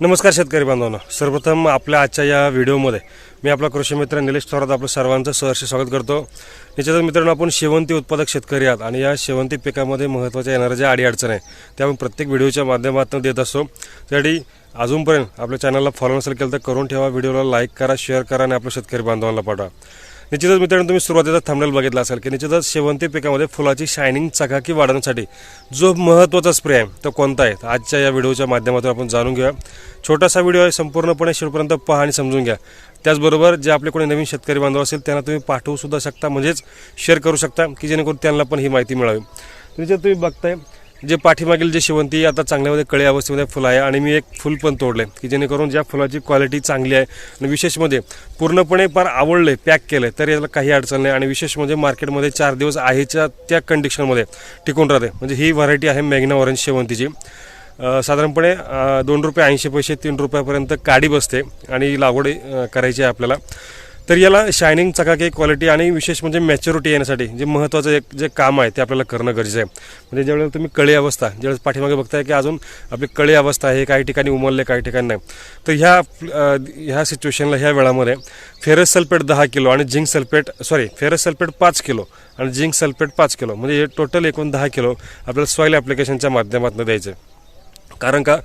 नमस्कार शेतकरी बांधवांनो. सर्वप्रथम आपल्या आजच्या या व्हिडिओमध्ये मी आपला कृषी मित्र निलेश थोरात आपलं सर्वांचं सहर्ष स्वागत करतो. निश्चितच मित्रांनो आपण शेवंती उत्पादक शेतकरी आहात आणि या शेवंती पिकामध्ये महत्त्वाच्या येणाऱ्या ज्या अडीअडचण आहे त्या आपण प्रत्येक व्हिडिओच्या माध्यमातून देत असतो. त्यासाठी अजूनपर्यंत आपल्या चॅनलला फॉलो नसेल केलं तर करून ठेवा व्हिडिओला लाईक करा शेअर करा आणि आपल्या शेतकरी बांधवांना पाठवा. निश्चितच मित्रांनो तुम्ही सुरुवातीचा थंबनेल बघितला असेल की निश्चितच शेवंती पिकामध्ये फुलाची शायनिंग चकाकी वाढवण्यासाठी जो महत्त्वाचा स्प्रे आहे तो कोणता आहे? आजच्या या व्हिडिओच्या माध्यमातून आपण जाणून घेऊया. छोटासा व्हिडिओ आहे संपूर्णपणे शेवटपर्यंत पहा आणि समजून घ्या. त्याचबरोबर जे आपले कोणी नवीन शेतकरी बांधव असेल त्यांना तुम्ही पाठवू सुद्धा शकता म्हणजेच शेअर करू शकता की जेणेकरून त्यांना पण ही माहिती मिळावी. निश्चित तुम्ही बघताय जे पाठीमागील जे शेवंती आता चांगल्यामध्ये कळे अवस्थेमध्ये फुलं आहे आणि मी एक फुल पण तोडले की जेणेकरून ज्या फुलाची क्वालिटी चांगली आहे आणि विशेष म्हणजे पूर्णपणे फार आवडले पॅक केले तर याला काही अडचण नाही. आणि विशेष म्हणजे मार्केटमध्ये चार दिवस आहेच्या त्या कंडिशनमध्ये टिकून राहते. म्हणजे ही व्हरायटी आहे मॅग्ना ऑरेंज शेवंतीची. साधारणपणे दोन रुपये ऐंशी पैसे तीन रुपयापर्यंत काडी बसते आणि लागवड करायची आहे आपल्याला. तर याला शायनिंग चकाकी क्वालिटी आणि विशेष म्हणजे मॅच्युरिटी येण्यासाठी जे महत्त्वाचं एक जे काम आहे ते आपल्याला करणं गरजेचं आहे. म्हणजे ज्यावेळेला तुम्ही कळी अवस्था ज्यावेळेस पाठीमागे बघताय की अजून आपली कळी अवस्था आहे काही ठिकाणी उमलले काही ठिकाणी नाही. तर ह्या ह्या सिच्युएशनला ह्या वेळामध्ये फेरस सल्फेट दहा किलो आणि zinc sulphate sorry ferrous sulphate पाच किलो आणि झिंक सल्फेट पाच किलो. म्हणजे हे टोटल एकूण दहा किलो आपल्याला सॉईल ॲप्लिकेशनच्या माध्यमातून द्यायचं आहे कारण का?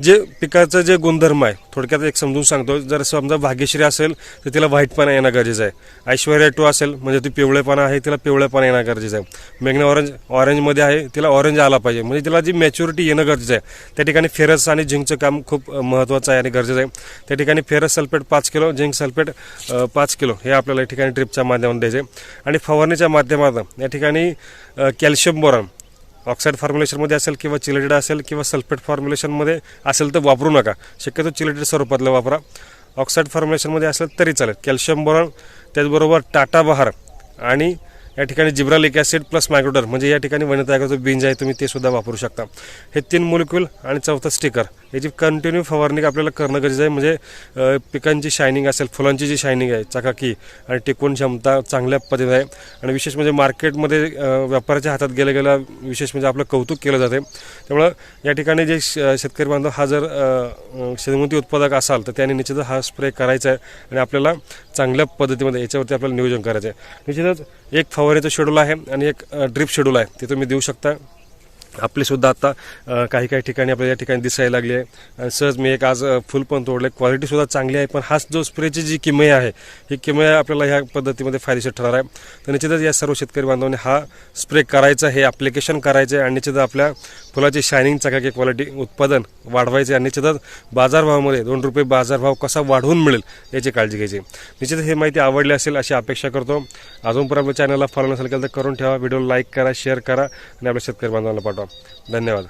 जे पिकाचं जे गुणधर्म आहे थोडक्यात एक समजून सांगतो. जर समजा भाग्यश्री असेल तर तिला व्हाईटपणा येणं गरजेचं आहे. ऐश्वर्या टू असेल म्हणजे ती पिवळेपणा आहे तिला पिवळेपणा येणं गरजेचं आहे. मेघना ऑरेंज ऑरेंजमध्ये आहे तिला ऑरेंज आला पाहिजे. म्हणजे तिला जी मॅच्युरिटी येणं गरजेचं आहे त्या ठिकाणी फेरस आणि झिंकचं काम खूप महत्त्वाचं आहे आणि गरजेचं आहे. त्या ठिकाणी फेरस सल्फेट पाच किलो झिंक सल्फेट पाच किलो. हे आपल्याला या ठिकाणी ड्रिपच्या माध्यमातून द्यायचे आणि फवारणीच्या माध्यमातून या ठिकाणी कॅल्शियम बोरॉन ऑक्साईड फॉर्म्युलेशनमध्ये असेल किंवा चिलेटेड असेल किंवा सल्फेट फॉर्म्युलेशनमध्ये असेल तर वापरू नका. शक्यतो चिलेटेड स्वरूपातलं वापरा. ऑक्साईड फॉर्म्युलेशनमध्ये असेल तरी चालेल. कॅल्शियम बोरॉन त्याचबरोबर टाटा बहार आणि या ठिकाणी जिब्रालिक ॲसिड प्लस मायक्रोडर म्हणजे या ठिकाणी वनतायकाचं बींज आहे तुम्ही ते सुद्धा वापरू शकता. हे तीन मोलिक्युल आणि चौथा स्टिकर. याची कंटिन्यू फवारणी आपल्याला करणं गरजेचं आहे. म्हणजे पिकांची शायनिंग असेल फुलांची जी शायनिंग आहे चकाकी आणि टिकवून क्षमता चांगल्या पद्धतीने आहे. आणि विशेष म्हणजे मार्केटमध्ये व्यापाऱ्याच्या हातात गेल्या गेल्या विशेष म्हणजे आपलं कौतुक केलं जाते. त्यामुळं या ठिकाणी जे श- शेतकरी बांधव हा जर शेतमती उत्पादक असाल तर त्याने निश्चितच हा स्प्रे करायचा आहे आणि आपल्याला चांगल्या पद्धतीमध्ये याच्यावरती आपल्याला नियोजन करायचं आहे. निश्चितच एक फवारीचं शेड्यूल आहे आणि एक ड्रिप शेड्यूल आहे. ते तुम्ही देऊ शकता. आपलेसुद्धा आता काही काही ठिकाणी आपल्या या ठिकाणी दिसायला लागली आहे. आणि सहज मी एक आज फुल पण तोडले. क्वालिटी सुद्धा चांगली आहे पण हाच जो स्प्रेची जी किमय आहे ही किमय आपल्याला ह्या पद्धतीमध्ये फायदेशीर ठरणार आहे. तर निश्चितच या सर्व शेतकरी बांधवांनी हा स्प्रे करायचा हे ॲप्लिकेशन करायचं आहे आणि निश्चितच आपल्या फुलाची शायनिंग चकाकी क्वालिटी उत्पादन वाढवायचे आणि निश्चितच बाजारभावामध्ये दोन रुपये बाजारभाव कसा वाढवून मिळेल याची काळजी घ्यायची निश्चितच ही माहिती आवडली असेल अशी अपेक्षा करतो. अजूनपर्यंत आपल्या चॅनलला फॉलो नसेल केलं तर करून ठेवा. व्हिडिओ लाईक करा शेअर करा आणि आपल्या शेतकरी बांधवांना पाठवा. धन्यवाद